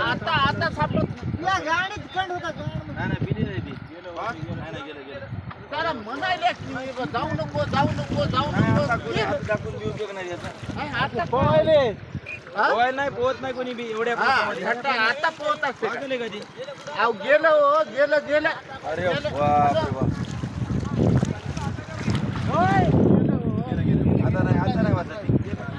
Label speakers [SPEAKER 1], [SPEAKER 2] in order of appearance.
[SPEAKER 1] आता
[SPEAKER 2] सापडत.
[SPEAKER 1] या गाडीत होता
[SPEAKER 2] त्याला म्हणायला जाऊ नको जाऊ नको जाऊ नको
[SPEAKER 3] दाखवून नाही
[SPEAKER 2] आता?
[SPEAKER 3] पोहायला नाही पोहत नाही कोणी बी एवढ्या
[SPEAKER 2] आता पोहत असते
[SPEAKER 3] कधी
[SPEAKER 2] अहो गेलं हो गेलं गेलं.
[SPEAKER 3] अरे होय.
[SPEAKER 2] गेलं
[SPEAKER 3] हो. आता नाही आता नाही वाजत